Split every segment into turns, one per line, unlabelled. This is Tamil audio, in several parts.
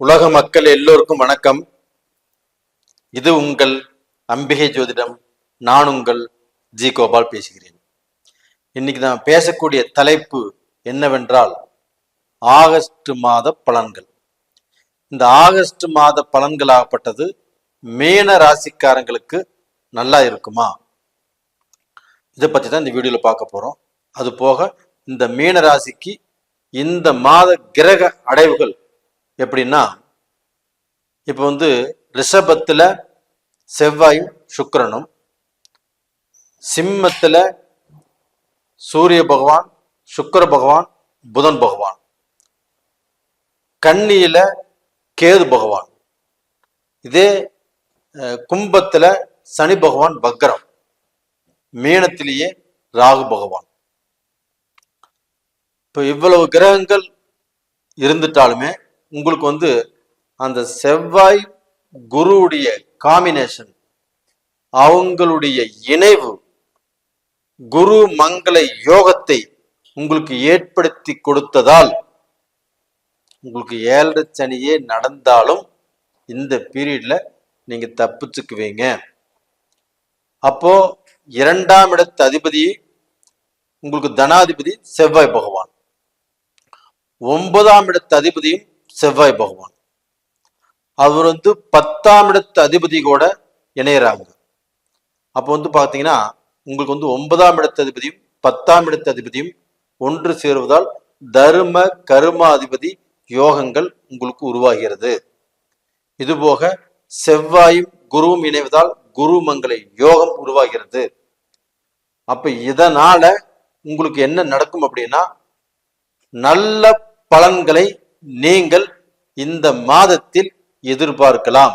உலக மக்கள் எல்லோருக்கும் வணக்கம். இது உங்கள் அம்பிகை ஜோதிடம். நான் உங்கள் ஜி கோபால் பேசுகிறேன். இன்னைக்கு நான் பேசக்கூடிய தலைப்பு என்னவென்றால் ஆகஸ்ட் மாத பலன்கள். இந்த ஆகஸ்ட் மாத பலன்களாகப்பட்டது மேன ராசிக்காரங்களுக்கு நல்லா இருக்குமா? இதை பற்றி தான் இந்த வீடியோவில் பார்க்க போகிறோம் அது போக இந்த மீன ராசிக்கு இந்த மாத கிரக அடைவுகள் எப்படின்னா இப்போ வந்து ரிஷபத்தில் செவ்வாயும் சுக்கிரனும் சிம்மத்தில் சூரிய பகவான் சுக்கர பகவான் புதன் பகவான் கன்னியில் கேது பகவான். இதே கும்பத்தில் சனி பகவான் வக்ரம் மீனத்திலேயே ராகு பகவான். இப்போ இவ்வளவு கிரகங்கள் இருந்துட்டாலுமே உங்களுக்கு வந்து அந்த செவ்வாய் குருவுடைய காம்பினேஷன் அவங்களுடைய இணைவு குரு மங்கள யோகத்தை உங்களுக்கு ஏற்படுத்தி கொடுத்ததால் உங்களுக்கு ஏழரை சனியே நடந்தாலும் இந்த பீரியட்ல நீங்க தப்பிச்சுக்குவீங்க. அப்போ இரண்டாம் இடத்து அதிபதி உங்களுக்கு தனாதிபதி செவ்வாய் பகவான். ஒன்பதாம் இடத்து அதிபதியும் செவ்வாய் பகவான். அவர் வந்து பத்தாம் இடத்து அதிபதி கூட இணையறாங்க அப்போ வந்து பாத்தீங்கன்னா உங்களுக்கு வந்து ஒன்பதாம் இடத்து அதிபதியும் பத்தாம் இடத்து அதிபதியும் ஒன்று சேருவதால் தர்ம கரும அதிபதி யோகங்கள் உங்களுக்கு உருவாகிறது. இதுபோக செவ்வாயும் குருவும் இணைவதால் குரு மங்கள யோகம் உருவாகிறது. அப்ப இதனால உங்களுக்கு என்ன நடக்கும் அப்படின்னா நல்ல பலன்களை நீங்கள் இந்த மாதத்தில் எதிர்பார்க்கலாம்.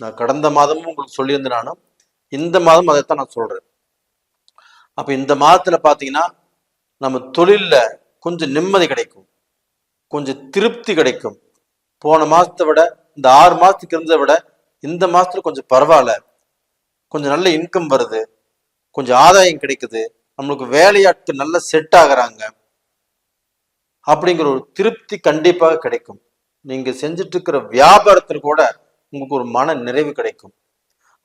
நான் கடந்த மாதமும் உங்களுக்கு சொல்லியிருந்தேன் நானும். இந்த மாதம் அதைத்தான் நான் சொல்றேன். அப்ப இந்த மாதத்துல பாத்தீங்கன்னா நம்ம தொழில்ல கொஞ்சம் நிம்மதி கிடைக்கும். கொஞ்சம் திருப்தி கிடைக்கும். போன மாதத்தை விட இந்த ஆறு மாதத்துக்கு இருந்ததை விட இந்த மாதத்துல கொஞ்சம் பரவாயில்ல. கொஞ்சம் நல்ல இன்கம் வருது. கொஞ்சம் ஆதாயம் கிடைக்குது. நம்மளுக்கு வேலையாட்கள் நல்லா செட் ஆகுறாங்க. அப்படிங்கிற ஒரு திருப்தி கண்டிப்பாக கிடைக்கும். நீங்க செஞ்சுட்டு இருக்கிற வியாபாரத்தில் கூட உங்களுக்கு ஒரு மன நிறைவு கிடைக்கும்.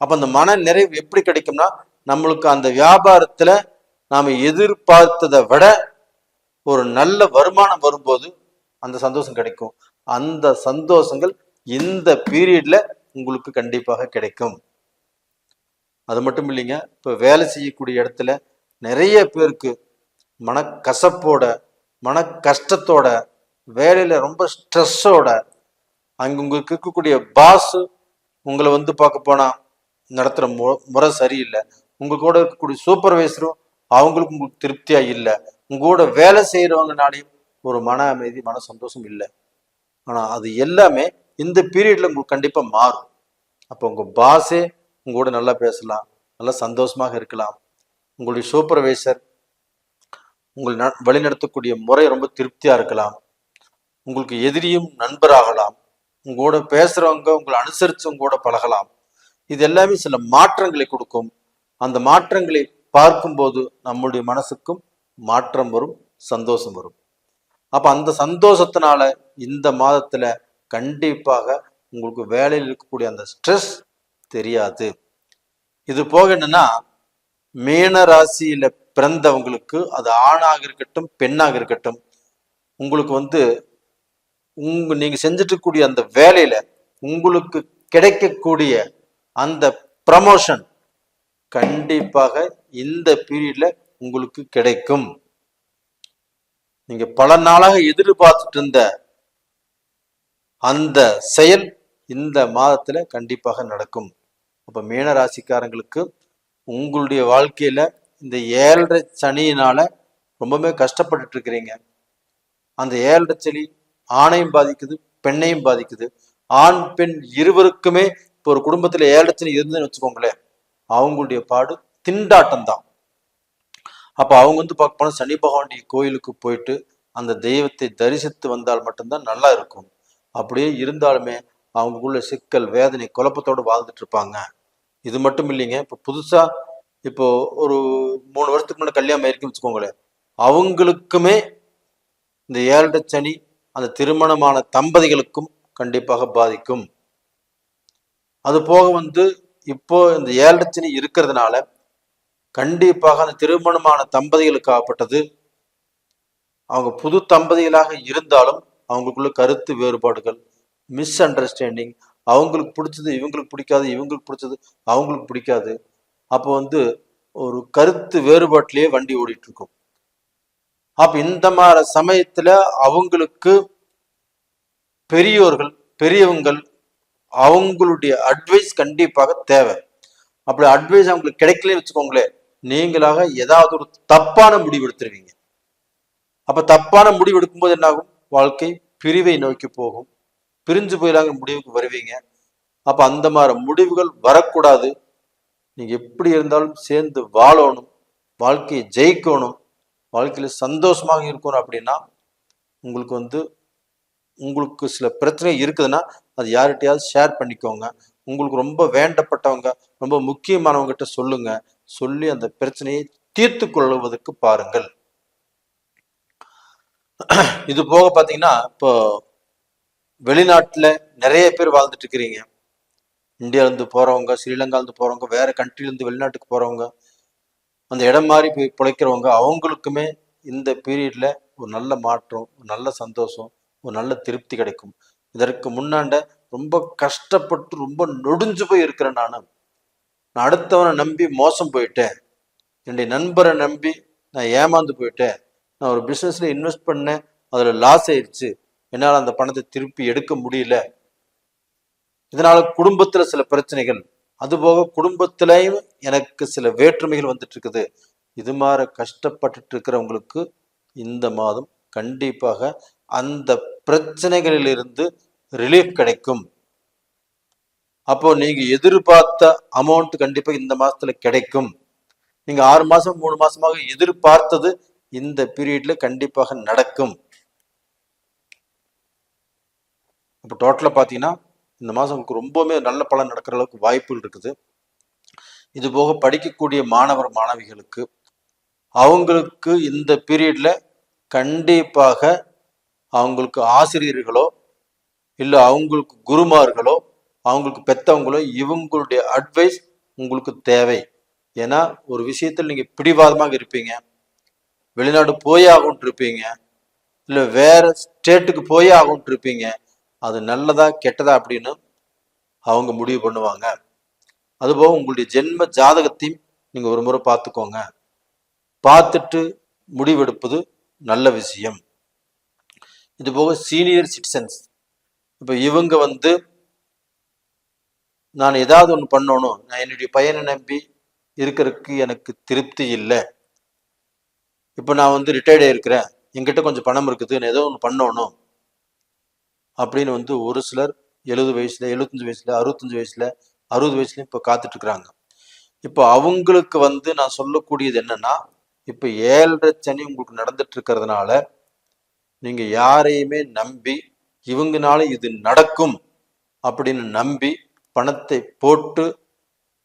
அப்ப அந்த மன நிறைவு எப்படி கிடைக்கும்னா நம்மளுக்கு அந்த வியாபாரத்துல நாம எதிர்பார்த்ததை விட ஒரு நல்ல வருமானம் வரும்போது அந்த சந்தோஷம் கிடைக்கும். அந்த சந்தோஷங்கள் இந்த பீரியட்ல உங்களுக்கு கண்டிப்பாக கிடைக்கும். அது மட்டும் இல்லைங்க இப்போ வேலை செய்யக்கூடிய இடத்துல நிறைய பேருக்கு மனக்கசப்போட மன கஷ்டத்தோட வேலையில ரொம்ப ஸ்ட்ரெஸ்ஸோட அங்குங்களுக்கு இருக்கக்கூடிய பாஸ் உங்களை வந்து பார்க்க போனா நடத்துகிற மு முறை சரியில்லை. உங்க கூட இருக்கக்கூடிய சூப்பர்வைசரும் அவங்களுக்கு உங்களுக்கு திருப்தியா இல்லை. உங்க கூட வேலை செய்யறவங்கனாலையும் ஒரு மன அமைதி மன சந்தோஷம் இல்லை. ஆனா அது எல்லாமே இந்த பீரியட்ல உங்களுக்கு கண்டிப்பா மாறும். அப்போ உங்க பாஸே உங்க கூட நல்லா பேசலாம் நல்லா சந்தோஷமாக இருக்கலாம். உங்களுடைய சூப்பர்வைசர் உங்களை வழிநடத்தக்கூடிய முறை ரொம்ப திருப்தியா இருக்கலாம். உங்களுக்கு எதிரியும் நண்பராகலாம். உங்க கூட பேசுறவங்க உங்களை அனுசரிச்சு உங்களோட கூட பழகலாம். இது எல்லாமே சில மாற்றங்களை கொடுக்கும். அந்த மாற்றங்களை பார்க்கும்போது நம்முடைய மனசுக்கும் மாற்றம் வரும் சந்தோஷம் வரும். அப்ப அந்த சந்தோஷத்தினால இந்த மாதத்துல கண்டிப்பாக உங்களுக்கு வேலையில் இருக்கக்கூடிய அந்த ஸ்ட்ரெஸ் தெரியாது. இது போக என்னன்னா மீன ராசியில பிறந்தவங்களுக்கு அது ஆணாக இருக்கட்டும் பெண்ணாக இருக்கட்டும் உங்களுக்கு வந்து உங்க நீங்க செஞ்சுட்டு இருக்கக்கூடிய அந்த வேலையில உங்களுக்கு கிடைக்கக்கூடிய அந்த ப்ரமோஷன் கண்டிப்பாக இந்த பீரியட்ல உங்களுக்கு கிடைக்கும். நீங்க பல நாளாக எதிர்பார்த்துட்டு இருந்த அந்த செயல் இந்த மாதத்துல கண்டிப்பாக நடக்கும். அப்ப மீன ராசிக்காரங்களுக்கு உங்களுடைய வாழ்க்கையில இந்த ஏழரை சனியினால ரொம்பவே கஷ்டப்பட்டுட்டு இருக்கிறீங்க அந்த ஏழரை சனி ஆணையும் பாதிக்குது பெண்ணையும் பாதிக்குது. ஆண் பெண் இருவருக்குமே இப்போ ஒரு குடும்பத்துல ஏழரை சனி இருந்துன்னு வச்சுக்கோங்களேன் அவங்களுடைய பாடு திண்டாட்டம் தான் அப்ப அவங்க வந்து பார்க்க போனா சனி பகவானுடைய கோயிலுக்கு போயிட்டு அந்த தெய்வத்தை தரிசித்து வந்தால் மட்டும்தான் நல்லா இருக்கும். அப்படியே இருந்தாலுமே அவங்களுக்குள்ள சிக்கல் வேதனை குழப்பத்தோடு வாழ்ந்துட்டு இருப்பாங்க இது மட்டும் இல்லைங்க இப்போ புதுசா இப்போ ஒரு மூணு வருஷத்துக்கு முன்னாடி கல்யாணம் ஆயிருக்குன்னு வச்சுக்கோங்களேன். அவங்களுக்குமே இந்த ஏழரை சனி அந்த திருமணமான தம்பதிகளுக்கும் கண்டிப்பாக பாதிக்கும். அது போக வந்து இப்போ இந்த ஏழரச்சனி இருக்கிறதுனால கண்டிப்பாக அந்த திருமணமான தம்பதிகளுக்கு ஆகப்பட்டது. அவங்க புது தம்பதிகளாக இருந்தாலும் அவங்களுக்குள்ள கருத்து வேறுபாடுகள் மிஸ் அண்டர்ஸ்டாண்டிங் அவங்களுக்கு பிடிச்சது இவங்களுக்கு பிடிக்காது இவங்களுக்கு பிடிச்சது அவங்களுக்கு பிடிக்காது. அப்போ வந்து ஒரு கருத்து வேறுபாட்டிலேயே வண்டி ஓடிட்டு இருக்கும் அப்ப இந்த மாதிரி சமயத்துல அவங்களுக்கு பெரியோர்கள் பெரியவங்கள் அவங்களுடைய அட்வைஸ் கண்டிப்பாக தேவை. அப்படி அட்வைஸ் அவங்களுக்கு கிடைக்கலன்னு வச்சுக்கோங்களேன் நீங்களாக ஏதாவது ஒரு தப்பான முடிவு எடுத்துருவீங்க. அப்ப தப்பான முடிவு எடுக்கும்போது என்ன ஆகும் வாழ்க்கை பிரிவை நோக்கி போகும். பிரிஞ்சு போயிலாங்க முடிவுக்கு வருவீங்க. அப்ப அந்த மாதிரி முடிவுகள் வரக்கூடாது. நீங்க எப்படி இருந்தாலும் சேர்ந்து வாழணும் வாழ்க்கையை ஜெயிக்கணும் வாழ்க்கையில சந்தோஷமாக இருக்கணும் அப்படின்னா உங்களுக்கு வந்து உங்களுக்கு சில பிரச்சனை இருக்குதுன்னா அது யார்கிட்டயாவது ஷேர் பண்ணிக்கோங்க. உங்களுக்கு ரொம்ப வேண்டப்பட்டவங்க ரொம்ப முக்கியமானவங்க கிட்ட சொல்லுங்க. சொல்லி அந்த பிரச்சனையை தீர்த்து கொள்வதற்கு பாருங்கள். இது போக பாத்தீங்கன்னா இப்போ வெளிநாட்டுல நிறைய பேர் வாழ்ந்துட்டு இருக்கிறீங்க. இந்தியாவிலேருந்து போகிறவங்க ஸ்ரீலங்காலேருந்து போகிறவங்க வேறு கண்ட்ரிலேருந்து வெளிநாட்டுக்கு போகிறவங்க அந்த இடம் மாதிரி போய் பிழைக்கிறவங்க அவங்களுக்குமே இந்த பீரியடில் ஒரு நல்ல மாற்றம் ஒரு நல்ல சந்தோஷம் ஒரு நல்ல திருப்தி கிடைக்கும். இதற்கு முன்னாண்ட ரொம்ப கஷ்டப்பட்டு ரொம்ப நொடிஞ்சு போய் இருக்கிறேன் நான் நான் அடுத்தவனை நம்பி மோசம் போயிட்டேன். என்னுடைய நண்பரை நம்பி நான் ஏமாந்து போயிட்டேன். நான் ஒரு பிஸ்னஸ்ல இன்வெஸ்ட் பண்ணேன். அதில் லாஸ் ஆயிடுச்சு என்னால் அந்த பணத்தை திருப்பி எடுக்க முடியல. இதனால குடும்பத்துல சில பிரச்சனைகள் அதுபோக குடும்பத்திலையும் எனக்கு சில வேற்றுமைகள் வந்துட்டு இருக்குது இது மாதிரி கஷ்டப்பட்டுட்டு இருக்கிறவங்களுக்கு இந்த மாதம் கண்டிப்பாக அந்த பிரச்சனைகளிலிருந்து ரிலீஃப் கிடைக்கும். அப்போ நீங்க எதிர்பார்த்த அமௌண்ட் கண்டிப்பா இந்த மாசத்துல கிடைக்கும். நீங்க ஆறு மாசம் மூணு மாசமாக எதிர்பார்த்தது இந்த பீரியட்ல கண்டிப்பாக நடக்கும். அப்போ டோட்டலா பாத்தீங்கன்னா இந்த மாதம் உங்களுக்கு ரொம்பவுமே நல்ல பலன் நடக்கிற அளவுக்கு வாய்ப்புகள் இருக்குது. இது போக படிக்கக்கூடிய மாணவர் மாணவிகளுக்கு அவங்களுக்கு இந்த பீரியட்ல கண்டிப்பாக அவங்களுக்கு ஆசிரியர்களோ இல்லை அவங்களுக்கு குருமார்களோ அவங்களுக்கு பெத்தவங்களோ இவங்களுடைய அட்வைஸ் உங்களுக்கு தேவை. ஏன்னா ஒரு விஷயத்தில் நீங்கள் பிடிவாதமாக இருப்பீங்க. வெளிநாடு போய் ஆகும்ட்டு இருப்பீங்க. இல்லை வேற ஸ்டேட்டுக்கு போய் ஆகும்ட்டு இருப்பீங்க. அது நல்லதா கெட்டதா அப்படின்னு அவங்க முடிவு பண்ணுவாங்க. அதுபோக உங்களுடைய ஜென்ம ஜாதகத்தையும் நீங்கள் ஒரு முறை பார்த்துக்கோங்க. பார்த்துட்டு முடிவெடுப்பது நல்ல விஷயம். இது போக சீனியர் சிட்டிசன்ஸ் இப்போ இவங்க வந்து நான் ஏதாவது ஒன்று பண்ணணும். நான் என்னுடைய பையனை நம்பி இருக்கிறதுக்கு எனக்கு திருப்தி இல்லை. இப்போ நான் வந்து ரிட்டையர்ட் இருக்கிறேன் என்கிட்ட கொஞ்சம் பணம் இருக்குது. நான் ஏதோ ஒன்று பண்ணணும். அப்படின்னு வந்து ஒரு சிலர் எழுபது வயசுல எழுபத்தஞ்சு வயசுல அறுபத்தஞ்சு வயசுல அறுபது வயசுலயும் இப்போ காத்துட்டு இருக்கிறாங்க இப்போ அவங்களுக்கு வந்து நான் சொல்லக்கூடியது என்னன்னா இப்போ ஏழரை சனி உங்களுக்கு நடந்துட்டு இருக்கிறதுனால நீங்க யாரையுமே நம்பி இவங்கனால இது நடக்கும் அப்படின்னு நம்பி பணத்தை போட்டு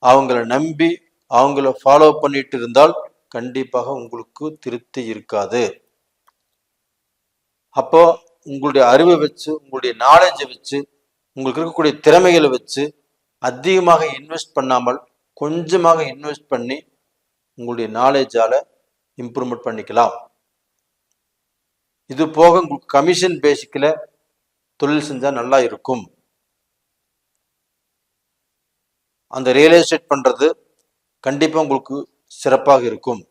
அவங்கள நம்பி அவங்கள ஃபாலோ பண்ணிட்டு இருந்தால் கண்டிப்பாக உங்களுக்கு திருப்தி இருக்காது. அப்போ உங்களுடைய அறிவை வச்சு உங்களுடைய நாலேஜை வச்சு உங்களுக்கு இருக்கக்கூடிய திறமைகளை வச்சு அதிகமாக இன்வெஸ்ட் பண்ணாமல் கொஞ்சமாக இன்வெஸ்ட் பண்ணி உங்களுடைய நாலேஜால் இம்ப்ரூவ்மெண்ட் பண்ணிக்கலாம். இது போக உங்களுக்கு கமிஷன் பேசிக்கில் தொழில் செஞ்சால் நல்லா இருக்கும். அந்த ரியல் எஸ்டேட் பண்ணுறது கண்டிப்பாக உங்களுக்கு சிறப்பாக இருக்கும்.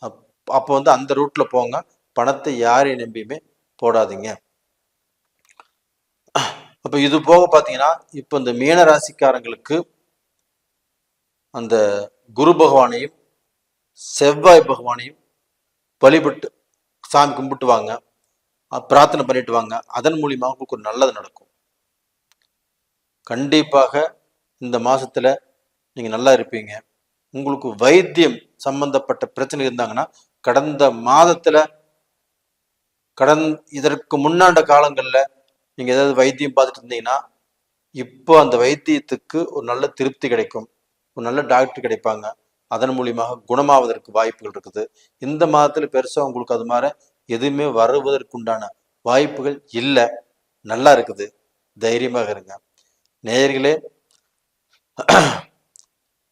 அப்- அப்போ வந்து அந்த ரூட்டில் போங்க. பணத்தை யாரையும் நம்பியுமே போடாதீங்க. அப்போ இது போக பார்த்தீங்கன்னா இப்போ இந்த மீன ராசிக்காரங்களுக்கு அந்த குரு பகவானையும் செவ்வாய் பகவானையும் வழிபட்டு சாமி கும்பிட்டு வாங்க பிரார்த்தனை பண்ணிட்டு வாங்க அதன் மூலியமாக உங்களுக்கு ஒரு நல்லது நடக்கும். கண்டிப்பாக இந்த மாசத்துல நீங்க நல்லா இருப்பீங்க. உங்களுக்கு வைத்தியம் சம்பந்தப்பட்ட பிரச்சனை இருந்தாங்கன்னா கடந்த மாதத்துல கடன் இதற்கு முன்னாண்ட காலங்களில் நீங்கள் ஏதாவது வைத்தியம் பார்த்துட்டு இருந்தீங்கன்னா இப்போ அந்த வைத்தியத்துக்கு ஒரு நல்ல திருப்தி கிடைக்கும். ஒரு நல்ல டாக்டர் கிடைப்பாங்க. அதன் மூலியமாக குணமாவதற்கு வாய்ப்புகள் இருக்குது. இந்த மாதத்தில் பெருசாக உங்களுக்கு அது மாதிரி எதுவுமே வருவதற்குண்டான வாய்ப்புகள் இல்லை. நல்லா இருக்குது. தைரியமாக இருங்க. நேயர்களே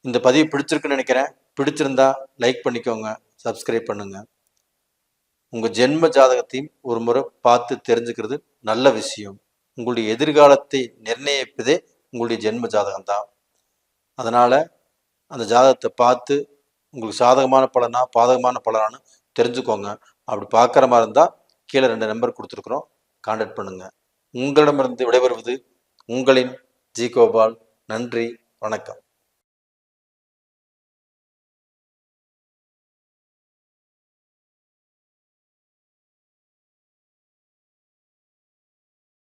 இந்த பதிவு பிடிச்சிருக்குன்னு நினைக்கிறேன். பிடிச்சிருந்தா லைக் பண்ணிக்கோங்க. சப்ஸ்கிரைப் பண்ணுங்கள் உங்கள் ஜென்ம ஜாதகத்தையும் ஒரு முறை பார்த்து தெரிஞ்சுக்கிறது நல்ல விஷயம். உங்களுடைய எதிர்காலத்தை நிர்ணயிப்பதே உங்களுடைய ஜென்ம ஜாதகம் தான் அதனால் அந்த ஜாதகத்தை பார்த்து உங்களுக்கு சாதகமான பலனா பாதகமான பலனான்னு தெரிஞ்சுக்கோங்க. அப்படி பார்க்குற மாதிரி இருந்தால் கீழே ரெண்டு நம்பர் கொடுத்துருக்குறோம். கான்டாக்ட் பண்ணுங்கள் உங்களிடமிருந்து விடைபெறுவது உங்களின் ஜி கோபால். நன்றி. வணக்கம்.